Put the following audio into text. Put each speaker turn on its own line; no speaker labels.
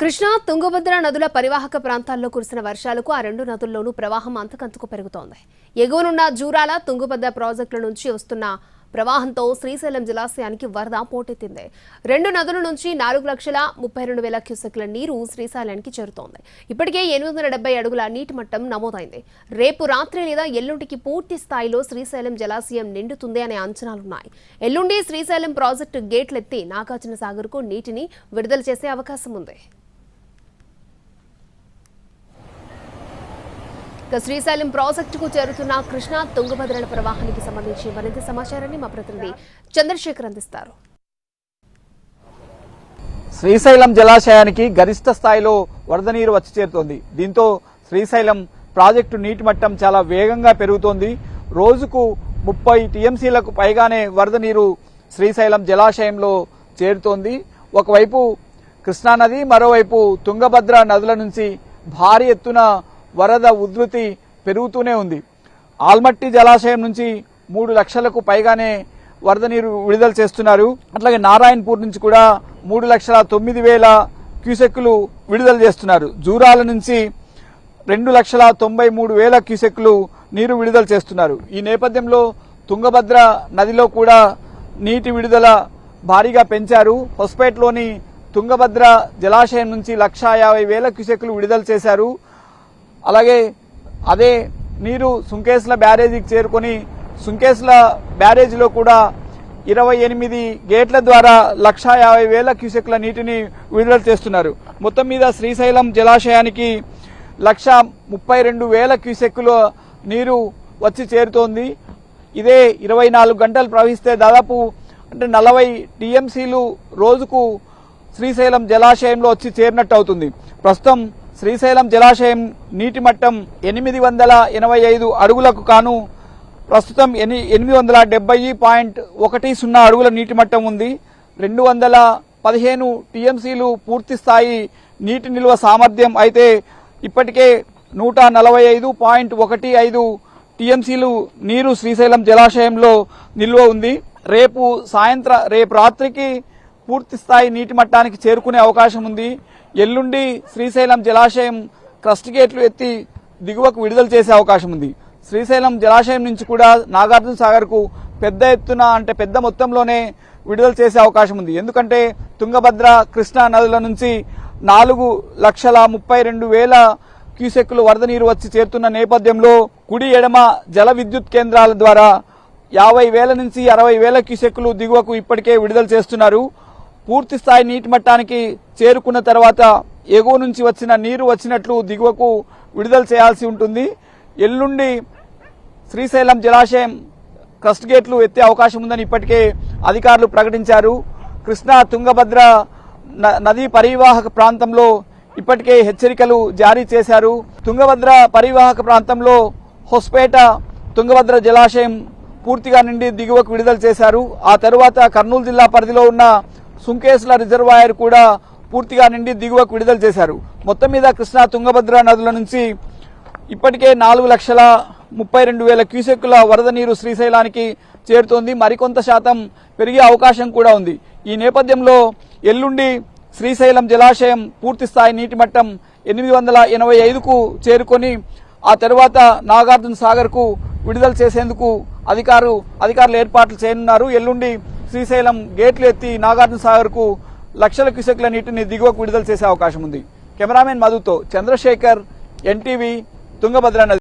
కృష్ణా తుంగభద్ర నదుల పరివాహక ప్రాంతాల్లో కురిసిన వర్షాలకు ఆ రెండు నదుల్లోనూ ప్రవాహం అంతకంతకు పెరుగుతోంది. ఎగువనున్న జూరాల తుంగభద్ర ప్రాజెక్టుల నుంచి వస్తున్న ప్రవాహంతో శ్రీశైలం జలాశయానికి వరద పోటెత్తింది. రెండు నదుల నుంచి నాలుగు లక్షల ముప్పై రెండు వేల క్యూసెక్ల నీరు శ్రీశైలానికి చేరుతోంది. ఇప్పటికే ఎనిమిది వందల డెబ్బై అడుగుల నీటి మట్టం నమోదైంది. రేపు రాత్రి లేదా ఎల్లుండికి పూర్తి స్థాయిలో శ్రీశైలం జలాశయం నిండుతుంది అనే అంచనాలున్నాయి. ఎల్లుండి శ్రీశైలం ప్రాజెక్టు గేట్లెత్తి నాగార్జున సాగర్కు నీటిని విడుదల చేసే అవకాశం ఉంది ఇక శ్రీశైలం ప్రాజెక్టుకు చేరుతున్న కృష్ణా తుంగభద్రల ప్రవాహానికి సంబంధించి మరింత సమాచారాన్ని మా ప్రతినిధి చంద్రశేఖర్ అందిస్తారు.
శ్రీశైలం జలాశయానికి గరిష్ట స్థాయిలో వరద నీరు వచ్చి చేరుతోంది. దీంతో శ్రీశైలం ప్రాజెక్టు నీటి మట్టం చాలా వేగంగా పెరుగుతోంది. రోజుకు ముప్పై టీఎంసీలకు పైగానే వరద నీరు శ్రీశైలం జలాశయంలో చేరుతోంది. ఒకవైపు కృష్ణానది మరోవైపు తుంగభద్ర నదుల నుంచి భారీ ఎత్తున వరద ఉధృతి పెరుగుతూనే ఉంది. ఆల్మట్టి జలాశయం నుంచి మూడు లక్షలకు పైగానే వరద నీరు విడుదల చేస్తున్నారు. అట్లాగే నారాయణపూర్ నుంచి కూడా మూడు లక్షల తొమ్మిది వేల క్యూసెక్కులు విడుదల చేస్తున్నారు. జూరాల నుంచి రెండు లక్షల తొంభై మూడు వేల క్యూసెక్లు నీరు విడుదల చేస్తున్నారు. ఈ నేపథ్యంలో తుంగభద్ర నదిలో కూడా నీటి విడుదల భారీగా పెంచారు. హొస్పేట్లోని తుంగభద్ర జలాశయం నుంచి లక్షా యాభై వేల క్యూసెక్లు విడుదల చేశారు. అలాగే అదే నీరు సుంకేశ్ల బ్యారేజీకి చేరుకొని సుంకేశ్ల బ్యారేజీలో కూడా ఇరవై ఎనిమిది గేట్ల ద్వారా లక్షా యాభై వేల క్యూసెక్ల నీటిని విడుదల చేస్తున్నారు. మొత్తం మీద శ్రీశైలం జలాశయానికి లక్ష ముప్పై రెండు వేల క్యూసెక్కుల నీరు వచ్చి చేరుతోంది. ఇదే ఇరవై నాలుగు గంటలు ప్రవహిస్తే దాదాపు అంటే నలభై టీఎంసీలు రోజుకు శ్రీశైలం జలాశయంలో వచ్చి చేరినట్టు అవుతుంది. ప్రస్తుతం శ్రీశైలం జలాశయం నీటి మట్టం ఎనిమిది వందల ఎనభై ఐదు అడుగులకు కాను ప్రస్తుతం ఎని ఎనిమిది వందల డెబ్బై పాయింట్ ఒకటి సున్నా అడుగుల నీటి మట్టం ఉంది. రెండు వందల పదిహేను టీఎంసీలు పూర్తి స్థాయి నీటి నిల్వ సామర్థ్యం అయితే ఇప్పటికే నూట నలభై ఐదు పాయింట్ ఒకటి ఐదు టీఎంసీలు నీరు శ్రీశైలం జలాశయంలో నిల్వ ఉంది. రేపు సాయంత్రం రేపు రాత్రికి పూర్తి స్థాయి నీటి మట్టానికి చేరుకునే అవకాశం ఉంది. ఎల్లుండి శ్రీశైలం జలాశయం క్రస్ట్ గేట్లు ఎత్తి దిగువకు విడుదల చేసే అవకాశం ఉంది. శ్రీశైలం జలాశయం నుంచి కూడా నాగార్జున సాగర్కు పెద్ద ఎత్తున అంటే పెద్ద మొత్తంలోనే విడుదల చేసే అవకాశం ఉంది. ఎందుకంటే తుంగభద్ర కృష్ణా నదుల నుంచి నాలుగు లక్షల ముప్పై రెండు వేల క్యూసెక్కులు వరద నీరు వచ్చి చేరుతున్న నేపథ్యంలో కుడి ఎడమ జల విద్యుత్ కేంద్రాల ద్వారా యాభై వేల నుంచి అరవై వేల క్యూసెక్కులు దిగువకు ఇప్పటికే విడుదల చేస్తున్నారు. పూర్తి స్థాయి నీటి మట్టానికి చేరుకున్న తర్వాత ఎగువ నుంచి వచ్చిన నీరు వచ్చినట్లు దిగువకు విడుదల చేయాల్సి ఉంటుంది. ఎల్లుండి శ్రీశైలం జలాశయం క్రస్ట్ గేట్లు ఎత్తే అవకాశం ఉందని ఇప్పటికే అధికారులు ప్రకటించారు. కృష్ణా తుంగభద్ర న- నదీ పరివాహక ప్రాంతంలో ఇప్పటికే హెచ్చరికలు జారీ చేశారు. తుంగభద్ర పరివాహక ప్రాంతంలో హొస్పేట తుంగభద్ర జలాశయం పూర్తిగా నిండి దిగువకు విడుదల చేశారు. ఆ తరువాత కర్నూలు జిల్లా పరిధిలో ఉన్న సుంకేశ్ల రిజర్వాయర్ కూడా పూర్తిగా నిండి దిగువకు విడుదల చేశారు. మొత్తం మీద కృష్ణా తుంగభద్ర నదుల నుంచి ఇప్పటికే నాలుగు లక్షల ముప్పై రెండు వేల క్యూసెక్కుల వరద నీరు శ్రీశైలానికి చేరుతోంది. మరికొంత శాతం పెరిగే అవకాశం కూడా ఉంది. ఈ నేపథ్యంలో ఎల్లుండి శ్రీశైలం జలాశయం పూర్తి స్థాయి నీటి మట్టం ఎనిమిది వందల ఎనభై ఐదుకు చేరుకొని ఆ తర్వాత నాగార్జున సాగర్కు విడుదల చేసేందుకు అధికారు అధికారులు ఏర్పాట్లు చేయనున్నారు. ఎల్లుండి శ్రీశైలం గేట్లు ఎత్తి నాగార్జున సాగర్కు లక్షల క్యూసెక్ల నీటిని దిగువకు విడుదల చేసే అవకాశం ఉంది. కెమెరామెన్ మధుతో చంద్రశేఖర్ ఎన్టీవీ తుంగభద్ర నది.